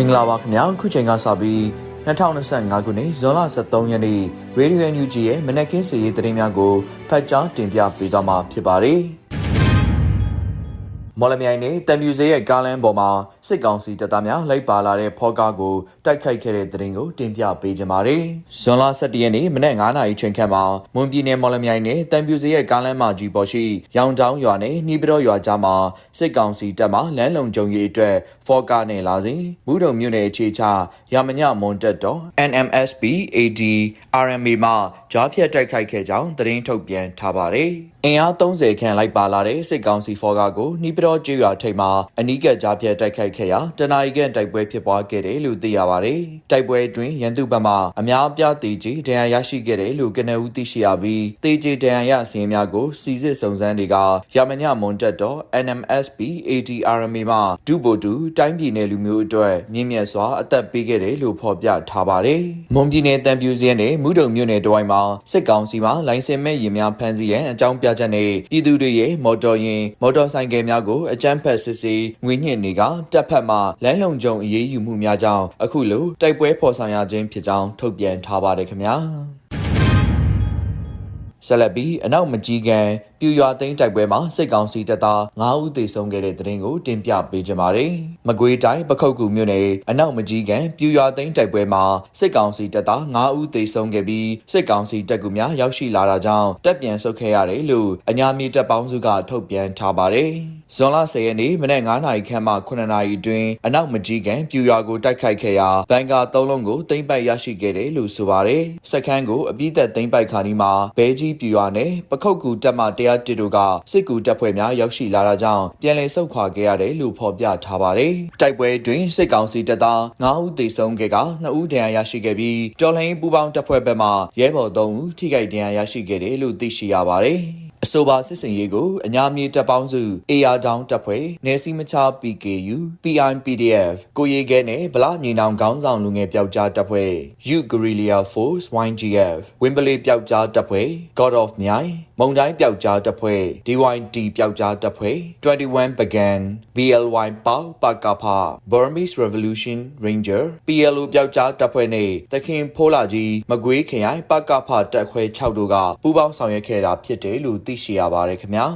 မင်္ဂလာပါခင်ဗျာခုချိန်ကစပြီး2025ခုနှစ်ဇွန်လ23ရက်နေ့ Radio NUG ရဲ့မနက်ခင်းစီရေးသတင်းများကိုဖတ်ကြားတင်ပြပေးသွားမှာဖြစ်ပါတယ် မော်လမြိုင်နဲ့တံပြူစေးရဲ့ကားလမ်းပေါ်မှာစစ်ကောင်စီတပ်သားများလိုက်ပါလာတဲ့ဖော်ကားကိုတိုက်ခိုက်ခဲ့တဲ့တဲ့ရင်ကိုတင်ပြပေးကြပါမယ်။ဇွန်လ17ရက်နေ့မနက်9:00နာရီချိန်ခန့်မှာမွန်ပြည်နယ်မော်လမြိုင်နဲ့တံပြူစေးရဲ့ကားလမ်းမကြီးပေါ်ရှိရောင်ချောင်းရွာနဲ့နှီးပတော်ရွာကြားမှာစစ်ကောင်စီတပ်မှလမ်းလုံခြုံရေးအတွက်ဖော်ကားနဲ့လာစဉ်မူးတုံမြို့နယ်အခြေချရာမညမွန်တက်တော် NMSP AD RMA မှကြားဖြတ်တိုက်ခိုက်ခဲ့ကြောင်းသတင်းထုတ်ပြန်ထားပါတယ်။အင်အား30ခန့်လိုက်ပါလာတဲ့စစ်ကောင်စီဖော်ကားကိုနှီးပတော်ကျွော်ထိပ်မှာအနီးကပ်ကြားဖြတ်တိုက်ခိုက်ခဲ့ရာတနအီကန်တိုက်ပွဲဖြစ်ပွားခဲ့တယ်လို့သိရပါတယ်။တိုက်ပွဲအတွင်းရန်သူဘက်မှအများအပြားတေကြီးဒဏ်ရာရရှိခဲ့တယ်လို့ကနဦးသိရှိရပြီးတေကြီးဒဏ်ရာရစင်းများကိုစီစစ်စုံစမ်းတွေကရမညမွန်တက်တော် NMSP ADRMA မှဒုဗိုလ်တူတိုင်းပြည်နယ်လူမျိုးအတွက်မြင့်မြတ်စွာအသက်ပေးခဲ့တယ်လို့ဖော်ပြထားပါတယ်။မွန်ပြည်နယ်တံပြူစင်းနဲ့မူတုံမြို့နယ်တဝိုင်းမှာစစ်ကောင်စီမှလိုင်စင်မဲ့ရင်များဖမ်းဆီးရန်အကြောင်းပြချက်နဲ့ပြည်သူတွေရဲ့မော်တော်ယာဉ်မော်တော်ဆိုင်ကယ်များကိုအကြမ်းဖက်စစ်ဆေးငွေညှစ်နေကတပ်ဖက်မှလမ်းလုံခြုံအရေးယူမှုများကြောင့်အခုလိုတိုက်ပွဲဖော်ဆောင်ရခြင်းဖြစ်ကြောင်းထုတ်ပြန်ထားပါတယ်ခင်ဗျာဆက်လက်ပြီးအနောက်မကြီးကန် ပြူရွာသိမ်းတိုက်ပွဲမှာစစ်ကောင်စီတပ်သား9ဦးသေဆုံးခဲ့တဲ့တဲ့ရင်ကိုတင်ပြပေးကြပါမယ်။မကွေးတိုင်းပခုတ်ကူမြို့နယ်အနောက်မကြီးကန်ပြူရွာသိမ်းတိုက်ပွဲမှာစစ်ကောင်စီတပ်သား9ဦးသေဆုံးခဲ့ပြီးစစ်ကောင်စီတပ်ကူများရောက်ရှိလာတာကြောင့်တပ်ပြန်ဆုတ်ခဲ့ရတယ်လို့အညာမြေတပ်ပေါင်းစုကထုတ်ပြန်ထားပါတယ်။ဇွန်လ10ရက်နေ့မနက်9နာရီခန့်မှ9နာရီအတွင်းအနောက်မကြီးကန်ပြူရွာကိုတိုက်ခိုက်ခဲ့ရာဘန်ကာ3လုံးကိုသိမ်းပိုက်ရရှိခဲ့တယ်လို့ဆိုပါတယ်။စက္ကန့်ကိုအပြည့်သက်သိမ်းပိုက်ခါနီမှာဘဲကြီးပြူရွာနဲ့ပခုတ်ကူတပ်မှတရားတစ်တို့ကစစ်ကူတပ်ဖွဲ့များရောက်ရှိလာတာကြောင့်ပြန်လည်ဆုတ်ခွာခဲ့ရတယ်လို့ဖော်ပြထားပါတယ်။တိုက်ပွဲတွင်စစ်ကောင်စီတပ်သား9ဦးသေဆုံးခဲ့က2ဦးဒဏ်ရာရရှိခဲ့ပြီးတော်လှန်ရေးပူးပေါင်းတပ်ဖွဲ့ဘက်မှရဲဘော်3ဦးထိခိုက်ဒဏ်ရာရရှိခဲ့တယ်လို့သိရှိရပါတယ်။ အဆိုပါစစ်စင်ရေးကိုအညာမြေတပ်ပေါင်းစု AR တောင်တပ်ဖွဲ့နေစီမချ PKU PIPDF ကိုရီခဲနဲ့ဗလာညီနောင်ခေါင်းဆောင်လူငယ်ပျောက်ကြားတပ်ဖွဲ့ U Guerrilla Force YGF ဝင်းပလေးပျောက်ကြားတပ်ဖွဲ့ God of မြိုင်မုံတိုင်းပျောက်ကြားတပ်ဖွဲ့ DYD ပျောက်ကြားတပ်ဖွဲ့21 Began BLY ပေါပကဖ Burmese Revolution Ranger PLO ပျောက်ကြားတပ်ဖွဲ့နဲ့တခင်ဖိုးလာကြီးမကွေးခရိုင်ပကဖတပ်ခွဲ6တို့ကပူးပေါင်းဆောင်ရွက်ခဲ့တာဖြစ်တယ်လို့သိရှိရပါတယ်ခင်ဗျာ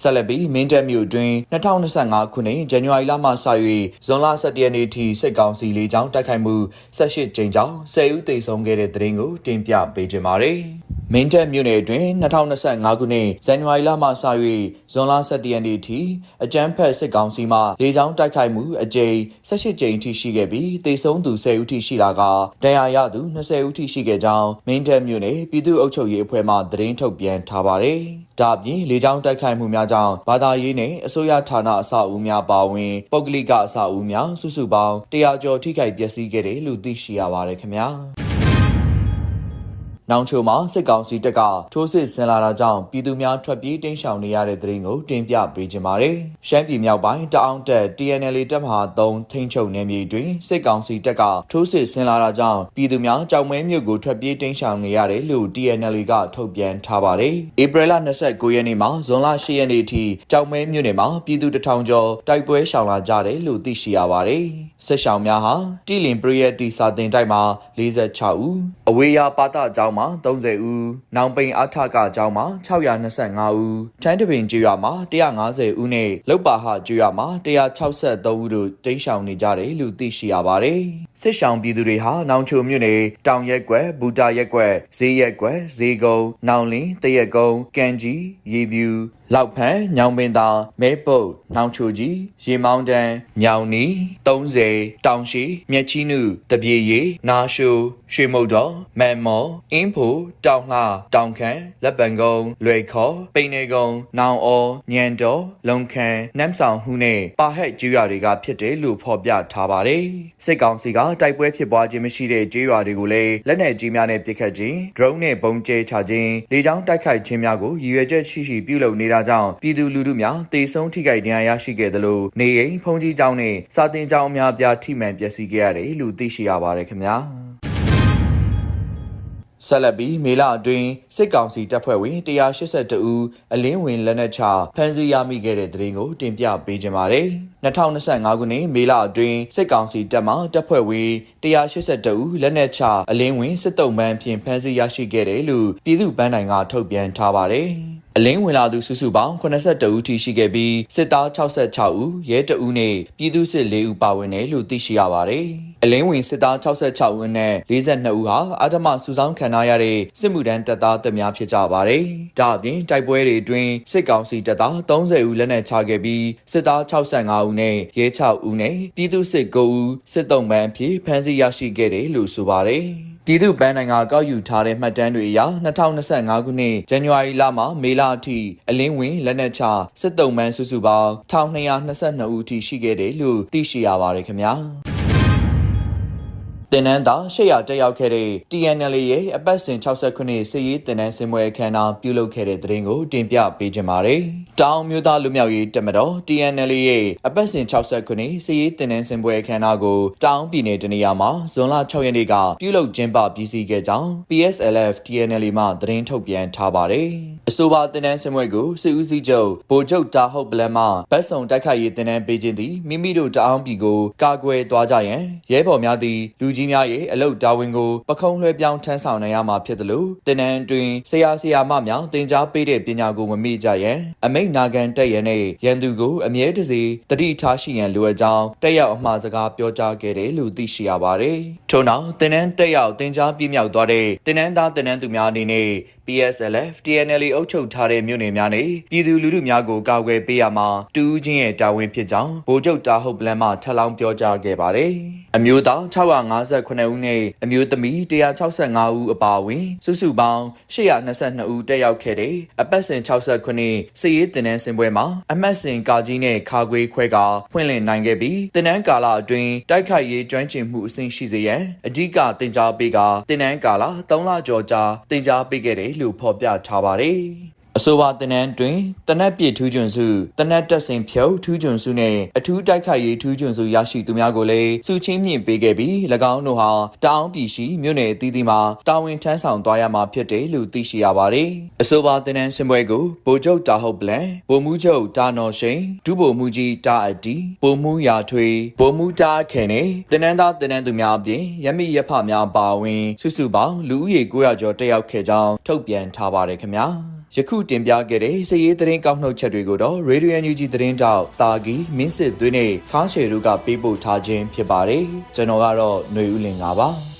ဆက်လက်ပြီးမင်းတပ်မြို့အတွင်း2025ခုနှစ်ဇန်နဝါရီလမှစ၍ဇွန်လ17ရက်နေ့ထိစစ်ကောင်စီလေကြောင်းတိုက်ခိုက်မှု18ကြိမ်ကြောင့်10ဦးသေဆုံးခဲ့တဲ့တဲ့ရင်ကိုတင်ပြပေးကြပါမယ်။ မင်းတပ်မြို့နယ်အတွင်း2025ခုနှစ်ဇန်နဝါရီလမှစ၍ဇွန်လ17ရက်နေ့ထိအကြမ်းဖက်စစ်ကောင်စီမှလေကြောင်းတိုက်ခိုက်မှုအကြိမ်18ကြိမ်ထိရှိခဲ့ပြီးသေဆုံးသူ10ဦးထိရှိလာကဒဏ်ရာရသူ20ဦးထိရှိခဲ့ကြောင်းမင်းတပ်မြို့နယ်ပြည်သူ့အုပ်ချုပ်ရေးအဖွဲ့မှသတင်းထုတ်ပြန်ထားပါတယ်။ဒါ့အပြင်လေကြောင်းတိုက်ခိုက်မှုများကြောင့်ဘာသာရေးနဲ့အစိုးရဌာနအဆောက်အဦများပါဝင်ပုဂ္ဂလိကအဆောက်အဦများစုစုပေါင်း100ကျော်ထိခိုက်ပျက်စီးခဲ့တယ်လို့သိရှိရပါတယ်ခင်ဗျာ။ နောင်ချိုမှာစစ်ကောင်စီတပ်ကထိုးစစ်ဆင်လာတာကြောင့်ပြည်သူများထွက်ပြေးတိမ်းရှောင်နေရတဲ့တဲ့ရင်ကိုတင်ပြပေးကြပါမယ်။ရှမ်းပြည်မြောက်ပိုင်းတအောင်တက် TNL တပ်မဟာ3ထိန်းချုပ်နယ်မြေတွင်စစ်ကောင်စီတပ်ကထိုးစစ်ဆင်လာတာကြောင့်ပြည်သူများကြောက်မဲမြို့ကိုထွက်ပြေးတိမ်းရှောင်နေရတယ်လို့ TNL ကထုတ်ပြန်ထားပါတယ်။ဧပြီလ29ရက်နေ့မှာဇွန်လ10ရက်နေ့အထိကြောက်မဲမြို့နယ်မှာပြည်သူတထောင်ကျော်တိုက်ပွဲရှောင်လာကြတယ်လို့သိရှိရပါတယ်။စစ်ရှောင်များဟာတီလင်ပရိယတီစာတင်တိုက်မှာ46ဦးအဝေးရပါတကျောင်းမှာ30ဦး၊နောင်ပိန်အထကအကြောင်းမှာ625ဦး၊ထန်းတပင်ကျွော်မှာ150ဦးနဲ့လုတ်ပါဟကျွော်မှာ163ဦးတို့တိမ်းရှောင်နေကြတယ်လို့သိရှိရပါတယ်။စစ်ရှောင်ပြည်သူတွေဟာနောင်ချိုမြို့နယ်တောင်ရက်ကွက်၊ဘူတာရက်ကွက်၊ဈေးရက်ကွက်၊ဈေးကုန်း၊နောင်လင်း၊တရက်ကုန်း၊ကံကြီး၊ရေပြူ လောက်ဖန်ညောင်ပင်သာမဲပုတ်နှောင်ချိုကြီးရေမောင်းတန်းမြောင်နီ30တောင်ရှိမြက်ချီနုတပြေရီနာရှိုရွှေမုတ်တော်မန်မော်အင်းဖိုတောင်လှတောင်ခမ်းလက်ပံကုန်းလွယ်ခေါ်ပိန်နေကုန်းနောင်အော်ညံတော်လုံခမ်းနမ်ဆောင်ဟူနဲ့ပါဟက်ကျွော်တွေကဖြစ်တယ်လို့ဖော်ပြထားပါတယ်စစ်ကောင်စီကတိုက်ပွဲဖြစ်ပွားခြင်းမရှိတဲ့ကျွော်တွေကိုလည်းလက်နက်ကြီးများနဲ့ပစ်ခတ်ခြင်း drone နဲ့ပုံကျဲချခြင်းလေကြောင်းတိုက်ခိုက်ခြင်းများကိုရည်ရွယ်ချက်ရှိရှိပြုလုပ်နေတာကြောင့်ပြည်သူလူထုများတေဆုံးထိခိုက်ဒဏ်ရာရရှိခဲ့သလိုနေအိမ်ဖုန်ကြီးကျောင်းနဲ့စာတင်ကျောင်းအများပြားထိမှန်ပျက်စီးခဲ့ရတယ်လို့သိရှိရပါတယ်ခင်ဗျာ။ဆက်လက်ပြီးမေလအတွင်းစစ်ကောင်စီတပ်ဖွဲ့ဝင်182ဦးအလင်းဝင်လက်နက်ချဖမ်းဆီးရမိခဲ့တဲ့သတင်းကိုတင်ပြပေးကြပါမယ်။2025ခုနှစ်မေလအတွင်းစစ်ကောင်စီတပ်မှတပ်ဖွဲ့ဝင်182ဦးလက်နက်ချအလင်းဝင်စစ်တုံးပန်းဖြင့်ဖမ်းဆီးရရှိခဲ့တယ်လို့ပြည်သူ့ဗန်းတိုင်ကထုတ်ပြန်ထားပါတယ်။ အလင်းဝင်လာသူစုစုပေါင်း82ဦးထိရှိခဲ့ပြီးစစ်သား66ဦးရဲတအူးနဲ့ပြည်သူစစ်4ဦးပါဝင်တယ်လို့သိရှိရပါတယ်။အလင်းဝင်စစ်သား66ဦးနဲ့42ဦးဟာအာဓမစုဆောင်းခံထားရတဲ့စစ်မှုထမ်းတပ်သားတပ်များဖြစ်ကြပါတယ်။ဒါအပြင်တိုက်ပွဲတွေအတွင်းစစ်ကောင်စီတပ်သား30ဦးလက်နက်ချခဲ့ပြီးစစ်သား65ဦးနဲ့ရဲ6ဦးနဲ့ပြည်သူစစ်9ဦးစစ်တုံးပန်းအဖြစ်ဖမ်းဆီးရရှိခဲ့တယ်လို့ဆိုပါတယ်။ ပြည်သူ့ဘဏ်နိုင်ငံကောက်ယူထားတဲ့မှတ်တမ်းတွေအရ2025ခုနှစ်ဇန်နဝါရီလမှမေလအထိအလင်းဝင်လက်နက်ချစစ်တုံးပန်းစုစုပေါင်း1222ဦးထိရှိခဲ့တယ်လို့သိရှိရပါတယ်ခင်ဗျာ။ တင်နန်းသာ800တက်ရောက်ခဲ့တဲ့ TNL ရဲ့အပတ်စဉ်60ခုနှစ်စစ်ရေးတင်နန်းစင်ပွဲအခမ်းအနားပြုလုပ်ခဲ့တဲ့တဲ့ရင်ကိုတင်ပြပေးကြပါမယ်။တောင်မျိုးသားလူမျိုးရေးတက်မတော် TNL ရဲ့အပတ်စဉ်60ခုနှစ်စစ်ရေးတင်နန်းစင်ပွဲအခမ်းအနားကိုတောင်ပြည်နယ်တနေရာမှာဇွန်လ6ရက်နေ့ကပြုလုပ်ကျင်းပပြီးစီးခဲ့ကြောင်း PSLF TNL မှသတင်းထုတ်ပြန်ထားပါတယ်။အဆိုပါတင်နန်းစင်ပွဲကိုစစ်ဦးစီးချုပ်ဗိုလ်ချုပ်တာဟုတ်ပလန်မှဗတ်စုံတိုက်ခိုက်ရေးတင်နန်းပေးခြင်းသည်မိမိတို့တအောင်ပြည်ကိုကာကွယ်သွားကြရန်ရဲဘော်များသည်လူကြီးများရဲ့အလုတ်တာဝန်ကိုပခုံးလွှဲပြောင်းထမ်းဆောင်နိုင်ရမှာဖြစ်တယ်လို့တင်နန်းတွင်ဆရာဆရာမများတင် जा ပေးတဲ့ပညာကိုမမေ့ကြရန်အမိတ်နာခံတက်ရန်နဲ့ရန်သူကိုအမြဲတစေတတိထားရှိရန်လိုအပ်ကြောင်းတက်ရောက်အမှားစကားပြောကြားခဲ့တယ်လို့သိရှိရပါတယ်။ထို့နောက်တင်နန်းတက်ရောက်တင် जा ပြမြောက်သွားတဲ့တင်နန်းသားတင်နန်းသူများအနေနဲ့ PSLF TNL အုပ်ချုပ်ထားတဲ့မြို့နယ်များနဲ့ပြည်သူလူထုများကိုကာကွယ်ပေးရမှာတူးချင်းရဲ့တာဝန်ဖြစ်ကြောင်းဗိုလ်ချုပ်တာဟုတ်ပလန်မှထပ်လောင်းပြောကြားခဲ့ပါတယ်။ အမျိုးသား658ဦးနဲ့အမျိုးသမီး165ဦးအပါအဝင်စုစုပေါင်း822ဦးတက်ရောက်ခဲ့တဲ့အပတ်စဉ်60ခုနှစ်စစ်ရေးတင်နန်းစင်ပွဲမှာအမတ်စဉ်ကာကြီးနဲ့ခါခွေးခွဲကဖွင့်လှစ်နိုင်ခဲ့ပြီးတင်နန်းကာလအတွင်းတိုက်ခိုက်ရေးကျွမ်းကျင်မှုအဆင့်ရှိစေရန်အဓိကတင် जा ပေးကတင်နန်းကာလ3လကျော်ကြာတင် जा ပေးခဲ့တယ်လို့ဖော်ပြထားပါတယ်။ အဆိုပါတင်နန်းတွင်တနက်ပြည့်ထူးချွန်စုတနက်တက်စင်ဖြုတ်ထူးချွန်စုနဲ့အထူးတိုက်ခိုက်ရေးထူးချွန်စုရရှိသူများကိုလည်းစုချင်းမြင့်ပေးခဲ့ပြီး၎င်းတို့ဟာတောင်ပြည်ရှိမြို့နယ်အသီးသီးမှာတာဝန်ထမ်းဆောင်သွားရမှာဖြစ်တယ်လို့သိရှိရပါတယ်။အဆိုပါတင်နန်းရှင်ပွဲကိုဗိုလ်ချုပ်တာဟုတ်ပလန်ဗိုလ်မှူးချုပ်တာနော်ရှိန်ဒုဗိုလ်မှူးကြီးတာအတီဗိုလ်မှူးရာထွေဗိုလ်မှူးတာခဲနဲ့တင်နန်းသားတင်နန်းသူများအပြင်ရမီရဖများပါဝင် စုစုပေါင်းလူဦးရေ900ကျော်တက်ရောက်ခဲ့ကြောင်းထုတ်ပြန်ထားပါတယ်ခင်ဗျာ။ ယခုတင်ပြခဲ့တဲ့စည်ရေးသတင်းကောက်နှုတ်ချက်တွေကိုတော့ Radio NUG သတင်းတောက်တာဂီမင်းစစ်သွေးနဲ့ခါရှယ်တို့ကပေးပို့ထားခြင်းဖြစ်ပါတယ်ကျွန်တော်ကတော့ຫນွေဦးလင်ပါပါ